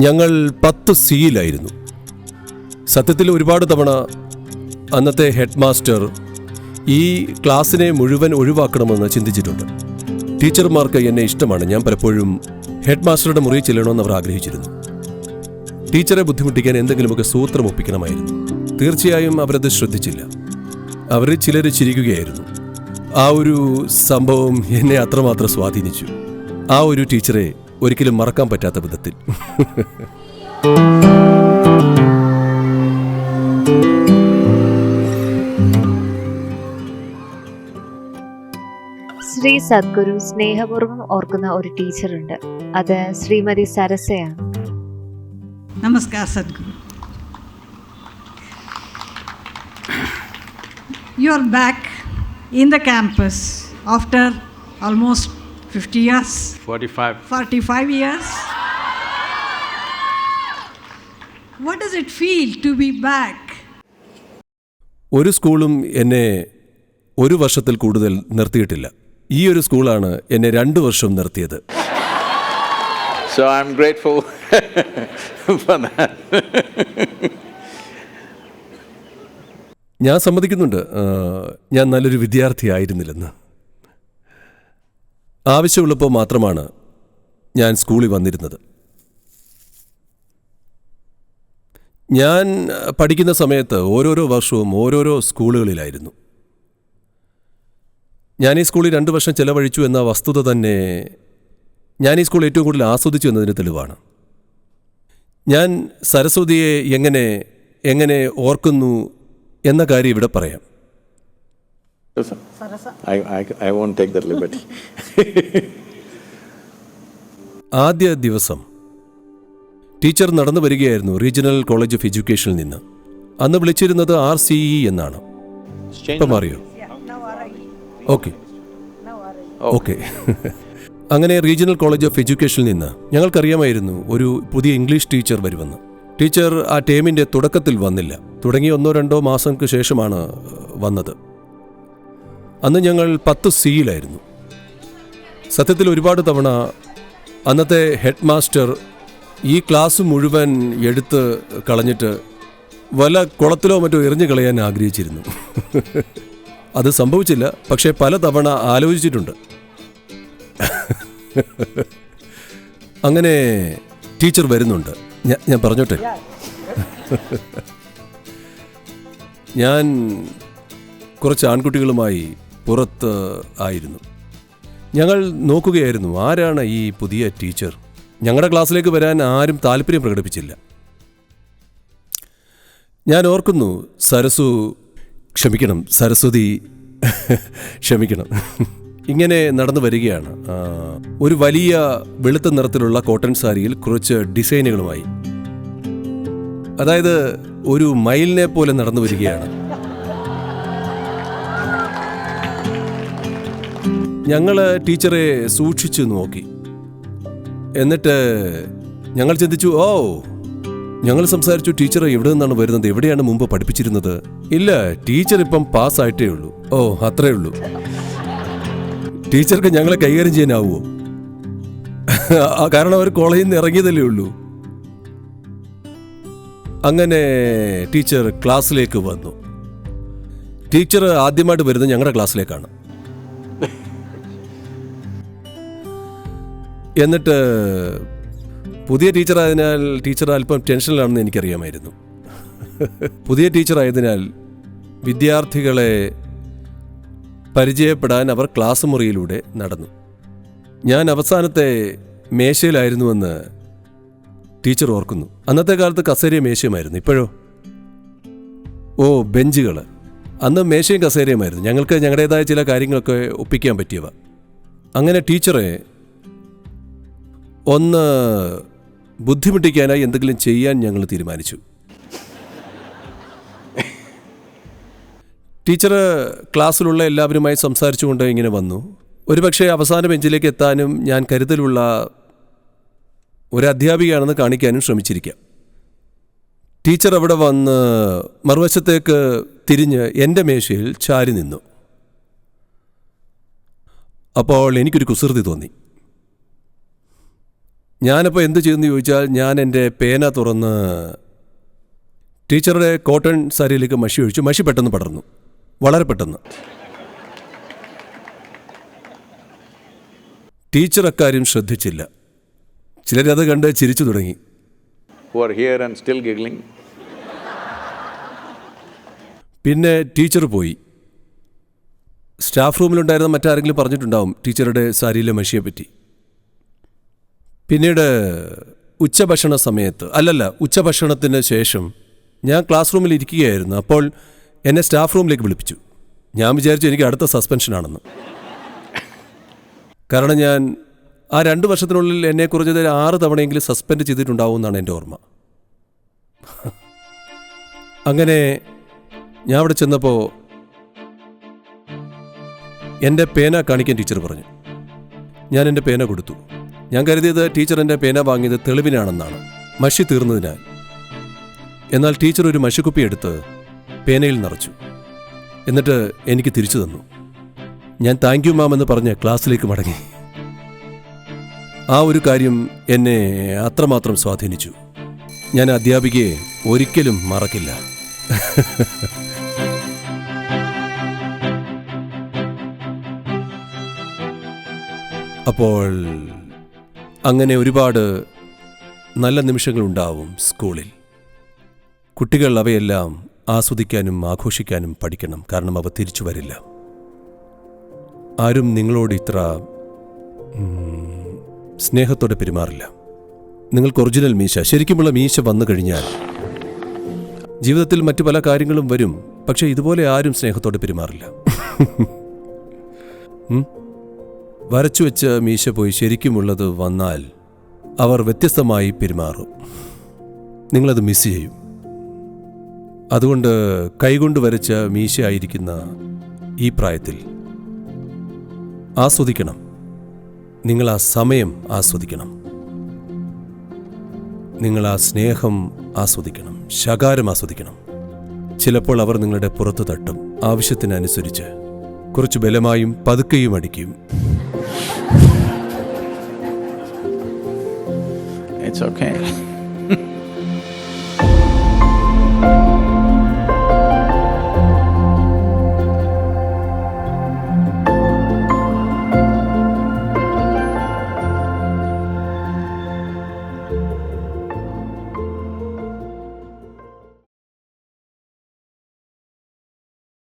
ഞങ്ങൾ പത്ത് സിയിലായിരുന്നു സത്യത്തിൽ ഒരുപാട് തവണ അന്നത്തെ ഹെഡ് മാസ്റ്റർ ഈ ക്ലാസ്സിനെ മുഴുവൻ ഒഴിവാക്കണമെന്ന് ചിന്തിച്ചിട്ടുണ്ട്. ടീച്ചർമാർക്ക് എന്നെ ഇഷ്ടമാണ്. ഞാൻ പലപ്പോഴും ഹെഡ് മാസ്റ്ററുടെ മുറിയിൽ ചെല്ലണമെന്ന് അവർ ആഗ്രഹിച്ചിരുന്നു. ടീച്ചറെ ബുദ്ധിമുട്ടിക്കാൻ എന്തെങ്കിലുമൊക്കെ സൂത്രം ഒപ്പിക്കണമായിരുന്നു. തീർച്ചയായും അവരത് ശ്രദ്ധിച്ചില്ല. അവരിൽ ചിലർ ചിരിക്കുകയായിരുന്നു. ആ ഒരു സംഭവം എന്നെ അത്രമാത്രം സ്വാധീനിച്ചു. ആ ഒരു ടീച്ചറെ ഒരിക്കലും മറക്കാൻ പറ്റാത്ത വിധത്തിൽ. ശ്രീ സദ്ഗുരു സ്നേഹപൂർവം ഓർക്കുന്ന ഒരു ടീച്ചറുണ്ട്. അത് Shrimati സരസയാണ്. Namaskar Sadhguru. You are back in the campus after almost 50 years, 45. 45 years. What does it feel to be back? ഒരു സ്കൂളും എന്നെ ഒരു വർഷത്തിൽ കൂടുതൽ നിർത്തിയിട്ടില്ല ഈ ഒരു സ്കൂളാണ് എന്നെ രണ്ട് വർഷം നിർത്തിയത് So I'm grateful for that. ഞാൻ സമ്മതിക്കുന്നുണ്ട് ഞാൻ നല്ലൊരു വിദ്യാർത്ഥിയായിരുന്നില്ലെന്ന് ആവശ്യമുള്ളപ്പോൾ മാത്രമാണ് ഞാൻ സ്കൂളിൽ വന്നിരുന്നത്. ഞാൻ പഠിക്കുന്ന സമയത്ത് ഓരോരോ വർഷവും ഓരോരോ സ്കൂളുകളിലായിരുന്നു. ഞാൻ ഈ സ്കൂളിൽ രണ്ട് വർഷം ചെലവഴിച്ചു എന്ന വസ്തുത തന്നെ ഞാൻ ഈ സ്കൂൾ ഏറ്റവും കൂടുതൽ ആസ്വദിച്ചു എന്നതിന് തെളിവാണ്. ഞാൻ സരസ്വതിയെ എങ്ങനെ എങ്ങനെ ഓർക്കുന്നു എന്ന കാര്യം ഇവിടെ പറയാം. Listen, I, I, I won't take that liberty. ആദ്യ ദിവസം ടീച്ചർ നടന്നു വരികയായിരുന്നു റീജിയണൽ കോളേജ് ഓഫ് എഡ്യൂക്കേഷനിൽ നിന്ന്. അന്ന് വിളിച്ചിരുന്നത് ആർ സി ഇ എന്നാണ്. ഇപ്പം. മാറിയോ? ഓക്കെ. ഓക്കെ. അങ്ങനെ റീജിയണൽ കോളേജ് ഓഫ് എഡ്യൂക്കേഷനിൽ നിന്ന് ഞങ്ങൾക്കറിയാമായിരുന്നു ഒരു പുതിയ ഇംഗ്ലീഷ് ടീച്ചർ വരുമെന്ന്. ടീച്ചർ ആ ടേമിന്റെ തുടക്കത്തിൽ വന്നില്ല. തുടങ്ങി ഒന്നോ രണ്ടോ മാസങ്ങൾക്ക് ശേഷമാണ് വന്നത്. അന്ന് ഞങ്ങൾ പത്ത് സിയിലായിരുന്നു. സത്യത്തിൽ ഒരുപാട് തവണ അന്നത്തെ ഹെഡ് മാസ്റ്റർ ഈ ക്ലാസ് മുഴുവൻ എടുത്ത് കളഞ്ഞിട്ട് വല്ല കുളത്തിലോ മറ്റോ എറിഞ്ഞു കളയാൻ ആഗ്രഹിച്ചിരുന്നു. അത് സംഭവിച്ചില്ല പക്ഷേ പല തവണ ആലോചിച്ചിട്ടുണ്ട്. അങ്ങനെ ടീച്ചർ വരുന്നുണ്ട്. ഞാൻ ഞാൻ പറഞ്ഞോട്ടെ? ഞാൻ കുറച്ച് ആൺകുട്ടികളുമായി പുറത്ത് ആയിരുന്നു. ഞങ്ങൾ നോക്കുകയായിരുന്നു ആരാണ് ഈ പുതിയ ടീച്ചർ? ഞങ്ങളുടെ ക്ലാസ്സിലേക്ക് വരാൻ ആരും താല്പര്യം പ്രകടിപ്പിച്ചില്ല. ഞാൻ ഓർക്കുന്നു സരസു ക്ഷമിക്കണം സരസ്വതി ക്ഷമിക്കണം. ഇങ്ങനെ നടന്നു വരികയാണ്. ഒരു വലിയ വെളുത്ത നിറത്തിലുള്ള കോട്ടൺ സാരിയിൽ കുറച്ച് ഡിസൈനുകളുമായി. അതായത് ഒരു മയിലിനെ പോലെ നടന്നു വരികയാണ്. ഞങ്ങൾ ടീച്ചറെ സൂക്ഷിച്ചു നോക്കി. എന്നിട്ട് ഞങ്ങൾ ചിന്തിച്ചു ഓ ഞങ്ങൾ സംസാരിച്ചു ടീച്ചർ എവിടെ നിന്നാണ് വരുന്നത്? എവിടെയാണ് മുമ്പ് പഠിപ്പിച്ചിരുന്നത്? ഇല്ല ടീച്ചർ ഇപ്പം പാസ്സായിട്ടേ ഉള്ളൂ. ഓ അത്രേ ഉള്ളൂ. ടീച്ചർക്ക് ഞങ്ങളെ കൈകാര്യം ചെയ്യാനാവുമോ കാരണം അവർ കോളേജിൽ നിന്ന് ഇറങ്ങിയതല്ലേ ഉള്ളൂ. അങ്ങനെ ടീച്ചർ ക്ലാസ്സിലേക്ക് വന്നു. ടീച്ചർ ആദ്യമായിട്ട് വരുന്നത് ഞങ്ങളുടെ ക്ലാസ്സിലേക്കാണ്. എന്നിട്ട് പുതിയ ടീച്ചറായതിനാൽ ടീച്ചർ അല്പം ടെൻഷനിലാണെന്ന് എനിക്കറിയാമായിരുന്നു. പുതിയ ടീച്ചറായതിനാൽ വിദ്യാർത്ഥികളെ പരിചയപ്പെടാൻ അവർ ക്ലാസ് മുറിയിലൂടെ നടന്നു. ഞാൻ അവസാനത്തെ മേശയിലായിരുന്നുവെന്ന് ടീച്ചർ ഓർക്കുന്നു. അന്നത്തെ കാലത്ത് കസേരയും മേശയുമായിരുന്നു. ഇപ്പോഴോ? ഓ ബെഞ്ചുകൾ. അന്ന് മേശയും കസേരയുമായിരുന്നു. ഞങ്ങൾക്ക് ഞങ്ങളുടേതായ ചില കാര്യങ്ങളൊക്കെ ഒപ്പിക്കാൻ പറ്റിയവ. അങ്ങനെ ടീച്ചറെ ഒന്ന് ബുദ്ധിമുട്ടിക്കാനായി എന്തെങ്കിലും ചെയ്യാൻ ഞങ്ങൾ തീരുമാനിച്ചു. ടീച്ചർ ക്ലാസ്സിലുള്ള എല്ലാവരുമായി സംസാരിച്ചുകൊണ്ട് ഇങ്ങനെ വന്നു. ഒരുപക്ഷെ അവസാന ബെഞ്ചിലേക്ക് എത്താനും ഞാൻ കരുതലുള്ള ഒരു അധ്യാപികയാണെന്ന് കാണിക്കാനും ശ്രമിച്ചിരിക്കാം. ടീച്ചർ അവിടെ വന്ന് മറുവശത്തേക്ക് തിരിഞ്ഞ് എന്റെ മേശയിൽ ചാരി നിന്നു. അപ്പോൾ എനിക്കൊരു കുസൃതി തോന്നി. ഞാനപ്പോൾ എന്ത് ചെയ്യുമെന്ന് ചോദിച്ചാൽ ഞാൻ എന്റെ പേന തുറന്ന് ടീച്ചറുടെ കോട്ടൺ സാരിയിലേക്ക് മഷി ഒഴിച്ചു. മഷി പെട്ടെന്ന് പടർന്നു. വളരെ പെട്ടെന്ന്. ടീച്ചർ അക്കാര്യം ശ്രദ്ധിച്ചില്ല. ചിലരത് കണ്ട് ചിരിച്ചു തുടങ്ങി. Who are here and still giggling? പിന്നെ ടീച്ചർ പോയി. സ്റ്റാഫ് റൂമിലുണ്ടായിരുന്ന മറ്റാരെങ്കിലും പറഞ്ഞിട്ടുണ്ടാവും ടീച്ചറുടെ സാരിയിലെ മഷിയെ പറ്റി പിന്നീട് ഉച്ചഭക്ഷണ സമയത്ത് അല്ലല്ല ഉച്ചഭക്ഷണത്തിന് ശേഷം ഞാൻ ക്ലാസ് റൂമിൽ ഇരിക്കുകയായിരുന്നു. അപ്പോൾ എന്നെ സ്റ്റാഫ് റൂമിലേക്ക് വിളിപ്പിച്ചു. ഞാൻ വിചാരിച്ചു എനിക്ക് അടുത്ത സസ്പെൻഷനാണെന്ന് കാരണം ഞാൻ ആ രണ്ട് വർഷത്തിനുള്ളിൽ എന്നെ കുറഞ്ഞത് ആറ് തവണയെങ്കിലും സസ്പെൻഡ് ചെയ്തിട്ടുണ്ടാവും എന്നാണ് എന്റെ ഓർമ്മ. അങ്ങനെ ഞാൻ അവിടെ ചെന്നപ്പോൾ എന്റെ പേന കാണിക്കാൻ ടീച്ചർ പറഞ്ഞു. ഞാൻ എന്റെ പേന കൊടുത്തു. ഞാൻ കരുതിയത് ടീച്ചറിന്റെ പേന വാങ്ങിയത് തെളിവിനാണെന്നാണ്. മഷി തീർന്നതിനാൽ. എന്നാൽ ടീച്ചർ ഒരു മഷിക്കുപ്പി എടുത്ത് പേനയിൽ നിറച്ചു. എന്നിട്ട് എനിക്ക് തിരിച്ചു തന്നു. ഞാൻ താങ്ക് യു മാം എന്ന് പറഞ്ഞ് ക്ലാസ്സിലേക്ക് മടങ്ങി. ആ ഒരു കാര്യം എന്നെ അത്രമാത്രം സ്വാധീനിച്ചു. ഞാൻ അധ്യാപികയെ ഒരിക്കലും മറക്കില്ല. അപ്പോൾ അങ്ങനെ ഒരുപാട് നല്ല നിമിഷങ്ങളുണ്ടാവും സ്കൂളിൽ. കുട്ടികൾ അവയെല്ലാം ആസ്വദിക്കാനും ആഘോഷിക്കാനും പഠിക്കണം കാരണം അവ തിരിച്ചു വരില്ല. ആരും നിങ്ങളോട് ഇത്ര സ്നേഹത്തോടെ പെരുമാറില്ല. നിങ്ങൾക്ക് ഒറിജിനൽ മീശ ശരിക്കുമുള്ള മീശ വന്നു കഴിഞ്ഞാൽ ജീവിതത്തിൽ മറ്റു പല കാര്യങ്ങളും വരും പക്ഷേ ഇതുപോലെ ആരും സ്നേഹത്തോടെ പെരുമാറില്ല. വരച്ചു വെച്ച മീശ പോയി ശരിക്കുമുള്ളത് വന്നാൽ അവർ വ്യത്യസ്തമായി പെരുമാറും. നിങ്ങളത് മിസ് ചെയ്യും. അതുകൊണ്ട് കൈകൊണ്ട് വരച്ച മീശ ആയിരിക്കുന്ന ഈ പ്രായത്തിൽ ആസ്വദിക്കണം. നിങ്ങൾ ആ സമയം ആസ്വദിക്കണം. നിങ്ങൾ ആ സ്നേഹം ആസ്വദിക്കണം. ശകാരം ആസ്വദിക്കണം. ചിലപ്പോൾ അവർ നിങ്ങളുടെ പുറത്തു തട്ടും. ആവശ്യത്തിനനുസരിച്ച് കുറച്ച് ബലമായും പതുക്കെയും അടിക്കും. It's okay.